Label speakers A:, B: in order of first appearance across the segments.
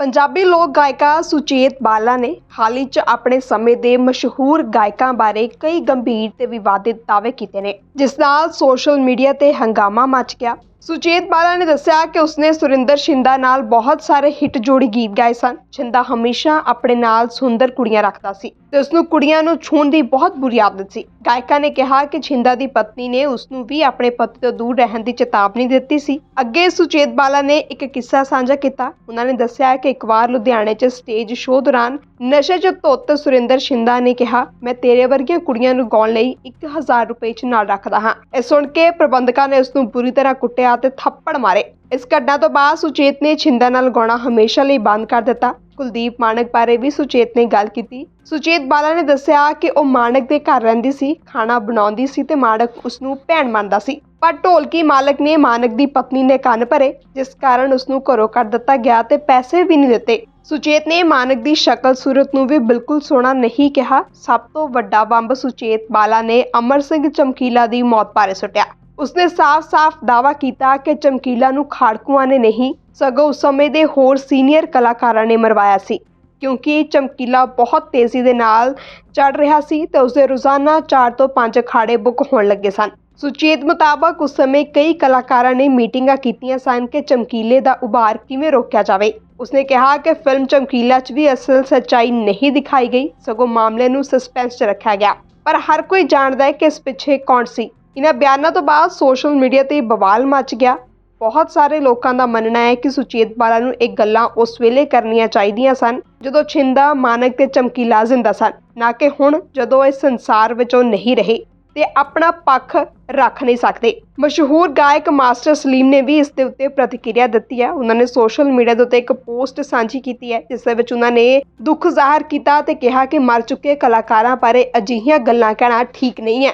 A: ਪੰਜਾਬੀ ਲੋਕ ਗਾਇਕਾ ਸੁਚੇਤ ਬਾਲਾ ਨੇ ਹਾਲ ਹੀ 'ਚ ਆਪਣੇ ਸਮੇਂ ਦੇ ਮਸ਼ਹੂਰ ਗਾਇਕਾਂ ਬਾਰੇ ਕਈ ਗੰਭੀਰ ਤੇ ਵਿਵਾਦਿਤ ਦਾਅਵੇ ਕੀਤੇ ਨੇ, ਜਿਸ ਨਾਲ ਸੋਸ਼ਲ ਮੀਡੀਆ ਤੇ ਹੰਗਾਮਾ ਮਚ ਗਿਆ। ਸੁਚੇਤ ਬਾਲਾ ਨੇ ਦੱਸਿਆ ਕਿ ਉਸਨੇ ਸੁਰਿੰਦਰ ਸ਼ਿੰਦਾ ਨਾਲ ਬਹੁਤ ਸਾਰੇ ਹਿੱਟ ਜੋੜੀ ਗੀਤ ਗਾਏ ਸਨ। ਸ਼ਿੰਦਾ ਹਮੇਸ਼ਾ ਆਪਣੇ ਨਾਲ ਸੁੰਦਰ ਕੁੜੀਆਂ ਰੱਖਦਾ ਸੀ ਤੇ ਉਸ ਨੂੰ ਕੁੜੀਆਂ ਨੂੰ ਛੂਹਣ ਦੀ ਬਹੁਤ ਬੁਰੀ ਆਦਤ ਸੀ। ਗਾਇਕਾ ਨੇ ਕਿਹਾ ਕਿ ਛਿੰਦਾ ਦੀ ਪਤਨੀ ਨੇ ਉਸ ਨੂੰ ਵੀ ਆਪਣੇ ਪਤੀ ਤੋਂ ਦੂਰ ਰਹਿਣ ਦੀ ਚੇਤਾਵਨੀ ਦਿੱਤੀ ਸੀ। ਅੱਗੇ ਸੁਚੇਤ ਬਾਲਾ ਨੇ ਇੱਕ ਕਿੱਸਾ ਸਾਂਝਾ ਕੀਤਾ। ਉਹਨਾਂ ਨੇ ਦੱਸਿਆ ਕਿ ਇੱਕ ਵਾਰ ਲੁਧਿਆਣੇ 'ਚ ਸਟੇਜ ਸ਼ੋਅ ਦੌਰਾਨ ਨਸ਼ੇ 'ਚ ਧੁੱਤ ਸੁਰਿੰਦਰ ਸ਼ਿੰਦਾ ਨੇ ਕਿਹਾ, ਮੈਂ ਤੇਰੇ ਵਰਗੀਆਂ ਕੁੜੀਆਂ ਨੂੰ ਗਾਉਣ ਲਈ 1000 ਰੁਪਏ 'ਚ ਨਾਲ ਰੱਖਦਾ ਹਾਂ। ਇਹ ਸੁਣ ਕੇ ਪ੍ਰਬੰਧਕਾਂ ਨੇ ਉਸ ਨੂੰ ਬੁਰੀ ਤਰ੍ਹਾਂ ਕੁੱਟਿਆ ਤੇ ਥੱਪੜ ਮਾਰੇ। ਇਸ ਘਟਨਾ ਤੋਂ ਬਾਅਦ ਸੁਚੇਤ ਨੇ ਛਿੰਦਾ ਨਾਲ ਗਾਉਣਾ ਹਮੇਸ਼ਾ ਲਈ ਬੰਦ ਕਰ ਦਿੱਤਾ। ਕੁਲਦੀਪ ਮਾਨਕ ਬਾਰੇ ਵੀ ਸੁਚੇਤ ਨੇ ਗੱਲ ਕੀਤੀ। ਸੁਚੇਤ ਬਾਲਾ ਨੇ ਦੱਸਿਆ ਕਿ ਉਹ ਮਾਨਕ ਦੇ ਘਰ ਰਹਿੰਦੀ ਸੀ, ਖਾਣਾ ਬਣਾਉਂਦੀ ਸੀ ਤੇ ਮਾਨਕ ਉਸ ਨੂੰ ਭੈਣ ਮੰਨਦਾ ਸੀ। ਪਰ ਢੋਲਕੀ ਮਾਲਕ ਨੇ ਮਾਨਕ ਦੀ ਪਤਨੀ ਨੇ ਕੰਨ ਭਰੇ, ਜਿਸ ਕਾਰਨ ਉਸ ਨੂੰ ਘਰੋਂ ਕੱਢ ਦਿੱਤਾ ਗਿਆ ਤੇ ਪੈਸੇ ਵੀ ਨਹੀਂ ਦਿੱਤੇ। ਸੁਚੇਤ ਨੇ ਮਾਨਕ ਦੀ ਸ਼ਕਲ ਸੂਰਤ ਨੂੰ ਵੀ ਬਿਲਕੁਲ ਸੋਹਣਾ ਨਹੀਂ ਕਿਹਾ। ਸਭ ਤੋਂ ਵੱਡਾ ਬੰਬ ਸੁਚੇਤ ਬਾਲਾ ਨੇ ਅਮਰ ਸਿੰਘ ਚਮਕੀਲਾ ਦੀ ਮੌਤ ਬਾਰੇ ਸੁੱਟਿਆ। ਉਸਨੇ ਸਾਫ਼-ਸਾਫ਼ ਦਾਅਵਾ ਕੀਤਾ ਕਿ ਚਮਕੀਲਾ ਨੂੰ ਖਾੜਕੂਆਂ ਨੇ ਨਹੀਂ, ਸਗੋਂ ਉਸ ਸਮੇਂ ਦੇ ਹੋਰ ਸੀਨੀਅਰ ਕਲਾਕਾਰਾਂ ਨੇ ਮਰਵਾਇਆ ਸੀ। ਕਿਉਂਕਿ ਚਮਕੀਲਾ ਬਹੁਤ ਤੇਜ਼ੀ ਦੇ ਨਾਲ ਚੜ ਰਿਹਾ ਸੀ ਤੇ ਉਸਦੇ ਰੋਜ਼ਾਨਾ 4 ਤੋਂ 5 ਅਖਾੜੇ ਬੁੱਕ ਹੋਣ ਲੱਗੇ ਸਨ। ਸੁਚੇਤ ਮੁਤਾਬਕ ਉਸ ਸਮੇਂ ਕਈ ਕਲਾਕਾਰਾਂ ਨੇ ਮੀਟਿੰਗਾਂ ਕੀਤੀਆਂ ਸਨ ਕਿ ਚਮਕੀਲੇ ਦਾ ਉਭਾਰ ਕਿਵੇਂ ਰੋਕਿਆ ਜਾਵੇ। ਉਸਨੇ ਕਿਹਾ ਕਿ ਫਿਲਮ ਚਮਕੀਲਾ 'ਚ ਵੀ ਅਸਲ ਸੱਚਾਈ ਨਹੀਂ ਦਿਖਾਈ ਗਈ, ਸਗੋਂ ਮਾਮਲੇ ਨੂੰ ਸਸਪੈਂਸ 'ਚ ਰੱਖਿਆ ਗਿਆ। ਪਰ ਹਰ ਕੋਈ ਜਾਣਦਾ ਹੈ ਕਿ ਇਸ ਪਿੱਛੇ ਕੌਣ ਸੀ। ਇਹਨਾਂ ਬਿਆਨਾਂ ਤੋਂ ਬਾਅਦ ਸੋਸ਼ਲ ਮੀਡੀਆ ਤੇ ਬਵਾਲ ਮਚ ਗਿਆ। ਬਹੁਤ ਸਾਰੇ ਲੋਕਾਂ ਦਾ ਮੰਨਣਾ ਹੈ ਕਿ ਸੁਚੇਤ ਬਾਲਾ ਨੂੰ ਇਹ ਗੱਲਾਂ ਉਸ ਵੇਲੇ ਕਰਨੀਆਂ ਚਾਹੀਦੀਆਂ ਸਨ, ਜਦੋਂ ਛਿੰਦਾ, ਮਾਨਕ ਤੇ ਚਮਕੀਲਾ ਜ਼ਿੰਦਾ ਸਨ, ਨਾ ਕਿ ਹੁਣ, ਜਦੋਂ ਇਸ ਸੰਸਾਰ ਵਿੱਚੋਂ ਨਹੀਂ ਰਹੇ। ਤੇ ਆਪਣਾ ਪੱਖ ਰੱਖ ਨਹੀਂ ਸਕਦੇ। ਮਸ਼ਹੂਰ ਗਾਇਕ ਮਾਸਟਰ ਸਲੀਮ ਨੇ ਵੀ ਇਸ ਦੇ ਉੱਤੇ ਪ੍ਰਤੀਕਿਰਿਆ ਦਿੱਤੀ ਹੈ। ਉਹਨਾਂ ਨੇ ਸੋਸ਼ਲ ਮੀਡੀਆ ਦੇ ਉੱਤੇ ਇੱਕ ਪੋਸਟ ਸਾਂਝੀ ਕੀਤੀ ਹੈ, ਜਿਸ ਦੇ ਵਿੱਚ ਉਹਨਾਂ ਨੇ ਦੁੱਖ ਜ਼ਾਹਰ ਕੀਤਾ ਤੇ ਕਿਹਾ ਕਿ ਮਰ ਚੁੱਕੇ ਕਲਾਕਾਰਾਂ ਬਾਰੇ ਅਜਿਹੀਆਂ ਗੱਲਾਂ ਕਹਿਣਾ ਠੀਕ ਨਹੀਂ ਹੈ।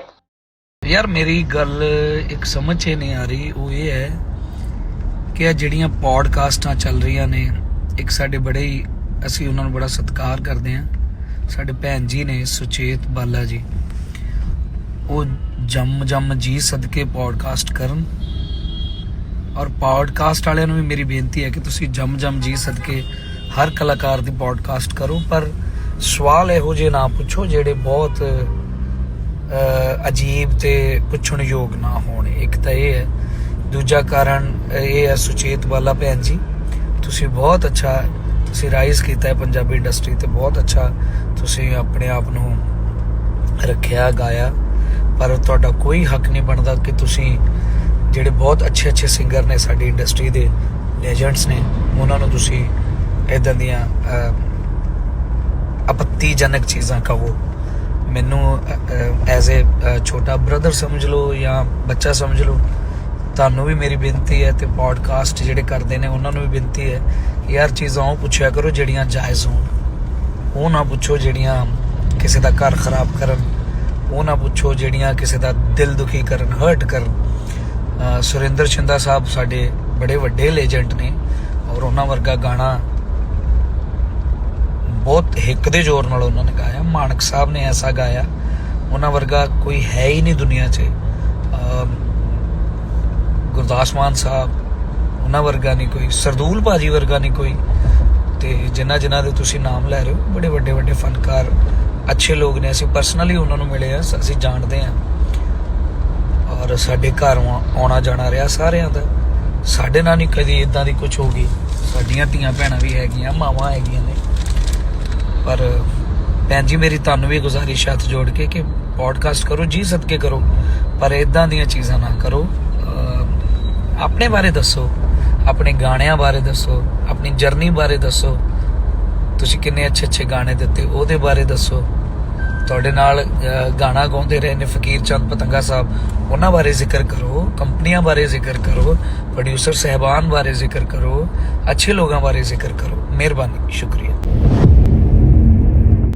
B: ਯਾਰ, ਮੇਰੀ ਗੱਲ ਇੱਕ ਸਮਝ 'ਚ ਨਹੀਂ ਆ ਰਹੀ। ਉਹ ਇਹ ਹੈ ਕਿ ਆ ਜਿਹੜੀਆਂ ਪੋਡਕਾਸਟਾਂ ਚੱਲ ਰਹੀਆਂ ਨੇ, ਇੱਕ ਸਾਡੇ ਬੜੇ ਹੀ, ਅਸੀਂ ਉਹਨਾਂ ਨੂੰ ਬੜਾ ਸਤਿਕਾਰ ਕਰਦੇ ਹਾਂ। ਸਾਡੇ ਭੈਣ ਜੀ ਨੇ ਸੁਚੇਤ ਬਾਲਾ ਜੀ। ਉਹ ਜੰਮ ਜੰਮ ਜੀ ਸਦਕੇ ਪੋਡਕਾਸਟ ਕਰਨ। ਔਰ ਪੋਡਕਾਸਟ ਵਾਲਿਆਂ ਨੂੰ ਵੀ ਮੇਰੀ ਬੇਨਤੀ ਹੈ ਕਿ ਤੁਸੀਂ ਜੰਮ ਜੰਮ ਜੀ ਸਦਕੇ ਹਰ ਕਲਾਕਾਰ ਦੀ ਪੋਡਕਾਸਟ ਕਰੋ, ਪਰ ਸਵਾਲ ਇਹੋ ਜਿਹੇ ਨਾ ਪੁੱਛੋ ਜਿਹੜੇ ਬਹੁਤ ਅਜੀਬ ਤੇ ਪੁੱਛਣ ਯੋਗ ਨਾ ਹੋਣ। ਇੱਕ ਤਾਂ ਇਹ ਹੈ, ਦੂਜਾ ਕਾਰਨ ਇਹ ਹੈ ਸੁਚੇਤ ਵਾਲਾ ਭੈਣ ਜੀ, ਤੁਸੀਂ ਬਹੁਤ ਅੱਛਾ ਤੁਸੀਂ ਰਾਈਜ਼ ਕੀਤਾ ਹੈ ਪੰਜਾਬੀ ਇੰਡਸਟਰੀ ਤੇ, ਬਹੁਤ ਅੱਛਾ ਤੁਸੀਂ ਆਪਣੇ ਆਪ ਨੂੰ ਰੱਖਿਆ, ਗਾਇਆ। ਪਰ ਤੁਹਾਡਾ ਕੋਈ ਹੱਕ ਨਹੀਂ ਬਣਦਾ ਕਿ ਤੁਸੀਂ ਜਿਹੜੇ ਬਹੁਤ ਅੱਛੇ ਅੱਛੇ ਸਿੰਗਰ ਨੇ ਸਾਡੀ ਇੰਡਸਟਰੀ ਦੇ ਲੈਜੈਂਡਸ ਨੇ, ਉਹਨਾਂ ਨੂੰ ਤੁਸੀਂ ਇਦਾਂ ਦੀਆਂ ਆਪੱਤੀਜਨਕ ਚੀਜ਼ਾਂ ਕਹੋ। ਮੈਨੂੰ ਐਜ਼ ਅ ਛੋਟਾ ਬ੍ਰਦਰ ਸਮਝ ਲਓ ਜਾਂ ਬੱਚਾ ਸਮਝ ਲਓ, ਤੁਹਾਨੂੰ ਵੀ ਮੇਰੀ ਬੇਨਤੀ ਹੈ ਤੇ ਪੋਡਕਾਸਟ ਜਿਹੜੇ ਕਰਦੇ ਨੇ, ਉਹਨਾਂ ਨੂੰ ਵੀ ਬੇਨਤੀ ਹੈ ਕਿ ਯਾਰ ਚੀਜ਼ਾਂ ਉਹ ਪੁੱਛਿਆ ਕਰੋ ਜਿਹੜੀਆਂ ਜਾਇਜ਼ ਹੋਣ। ਉਹ ਨਾ ਪੁੱਛੋ ਜਿਹੜੀਆਂ ਕਿਸੇ ਦਾ ਘਰ ਖਰਾਬ ਕਰਨ ਉਹ ਨਾ ਪੁੱਛੋ ਜਿਹੜੀਆਂ ਕਿਸੇ ਦਾ ਦਿਲ ਦੁਖੀ ਕਰਨ ਹਰਟ ਕਰਨ। ਸੁਰਿੰਦਰ ਛਿੰਦਾ ਸਾਹਿਬ ਸਾਡੇ ਬੜੇ ਵੱਡੇ ਲੈਜੈਂਡ ਨੇ ਔਰ ਉਹਨਾਂ ਵਰਗਾ ਗਾਣਾ ਬਹੁਤ ਹਿੱਕ ਦੇ ਜ਼ੋਰ ਨਾਲ ਉਹਨਾਂ ਨੇ ਗਾਇਆ। ਮਾਨਕ ਸਾਹਿਬ ਨੇ ਐਸਾ ਗਾਇਆ। ਉਹਨਾਂ ਵਰਗਾ ਕੋਈ ਹੈ ਹੀ ਨਹੀਂ ਦੁਨੀਆ 'ਚ। ਗੁਰਦਾਸ ਮਾਨ ਸਾਹਿਬ, ਉਹਨਾਂ ਵਰਗਾ ਨਹੀਂ ਕੋਈ। ਸਰਦੂਲ ਭਾਜੀ ਵਰਗਾ ਨਹੀਂ ਕੋਈ। ਤੇ ਜਿਨ੍ਹਾਂ ਜਿਨ੍ਹਾਂ ਦੇ ਤੁਸੀਂ ਨਾਮ ਲੈ ਰਹੇ ਹੋ, ਬੜੇ ਵੱਡੇ ਵੱਡੇ ਫਨਕਾਰ ਅੱਛੇ ਲੋਕ ਨੇ, ਅਸੀਂ ਪਰਸਨਲੀ ਉਹਨਾਂ ਨੂੰ ਮਿਲੇ ਆ ਅਸੀਂ ਜਾਣਦੇ ਆ। ਔਰ ਸਾਡੇ ਘਰ ਆਉਣਾ- ਆਉਣਾ ਜਾਣਾ ਰਿਹਾ ਸਾਰਿਆਂ ਦਾ। ਸਾਡੇ ਨਾਲ ਨਹੀਂ ਕਦੀ ਇਦਾਂ ਦੀ ਕੁਝ ਹੋ ਗਈ। ਸਾਡੀਆਂ ਧੀਆਂ ਭੈਣਾਂ ਵੀ ਹੈਗੀਆਂ, ਮਾਵਾਂ ਹੈਗੀਆਂ ਨੇ। ਪਰ ਭੈਣ ਜੀ, ਮੇਰੀ ਤੁਹਾਨੂੰ ਵੀ ਗੁਜ਼ਾਰਿਸ਼ ਹੱਥ ਜੋੜ ਕੇ ਕਿ ਪੋਡਕਾਸਟ ਕਰੋ, ਜੀ ਸਦਕੇ ਕਰੋ। ਪਰ ਇਦਾਂ ਦੀਆਂ ਚੀਜ਼ਾਂ ਨਾ ਕਰੋ। ਆਪਣੇ ਬਾਰੇ ਦੱਸੋ। ਆਪਣੇ ਗਾਣਿਆਂ ਬਾਰੇ ਦੱਸੋ। ਆਪਣੀ ਜਰਨੀ ਬਾਰੇ ਦੱਸੋ। ਤੁਸੀਂ ਕਿੰਨੇ ਅੱਛੇ ਅੱਛੇ ਗਾਣੇ ਦਿੱਤੇ, ਉਹਦੇ ਬਾਰੇ ਦੱਸੋ। ਤੁਹਾਡੇ ਨਾਲ ਗਾਣਾ ਗਾਉਂਦੇ ਰਹੇ ਨੇ ਫਕੀਰ ਚੰਦ ਪਤੰਗਾ ਸਾਹਿਬ, ਉਹਨਾਂ ਬਾਰੇ ਜ਼ਿਕਰ ਕਰੋ, ਕੰਪਨੀਆਂ ਬਾਰੇ ਜ਼ਿਕਰ ਕਰੋ ਪ੍ਰੋਡਿਊਸਰ ਸਹਿਬਾਨ ਬਾਰੇ ਜ਼ਿਕਰ ਕਰੋ, ਅੱਛੇ ਲੋਕਾਂ ਬਾਰੇ ਜ਼ਿਕਰ ਕਰੋ। ਮਿਹਰਬਾਨੀ, ਸ਼ੁਕਰੀਆ।